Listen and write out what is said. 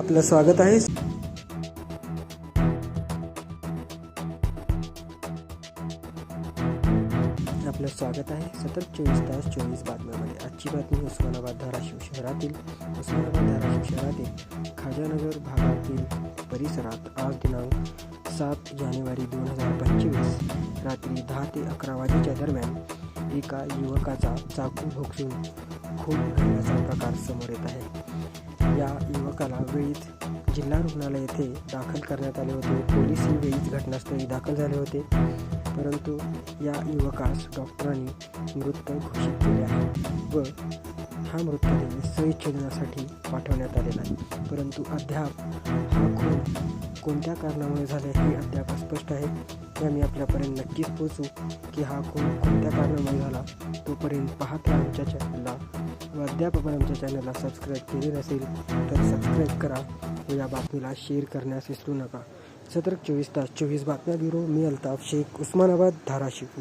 आपलं स्वागत आहे. आपलं स्वागत आहे सतत चोवीस तास चोवीस बातम्यामध्ये. आजची बातमी उस्मानाबाद धाराशिव शहरातील. उस्मानाबाद धाराशिव शहरातील खाजानगर भागातील परिसरात आज दिनांक सात जानेवारी दोन हजार पंचवीस रात्री दहा ते अकरा वाजेच्या दरम्यान एका युवकाचा चाकू भोगसून खून घडल्याचा प्रकार समोर येत आहे. या युवकाला वेळीच जिल्हा रुग्णालय येथे दाखल करण्यात आले होते. पोलीसही वेळीच घटनास्थळी दाखल झाले होते. परंतु या युवकास डॉक्टरांनी मृत घोषित केले आहे व हा मृतदेह सहिच्छेदनासाठी पाठवण्यात आलेला आहे. परंतु अद्याप हा खून कोणत्या कारणामुळे झाला हे अद्याप स्पष्ट आहे. ते आम्ही आपल्यापर्यंत नक्कीच पोचू की हा खून कोणत्या कारणामुळे झाला तोपर्यंत पाहत राहा आमच्या चॅनलला अद्याप आपण आमच्या चॅनलला सबस्क्राईब केले नसेल तर सबस्क्राईब करा व या बातमीला शेअर करण्यास विसरू नका. सतर्क चोवीस तास चोवीस बातम्या ब्युरो मी अल्ताफ शेख उस्मानाबाद धाराशिव.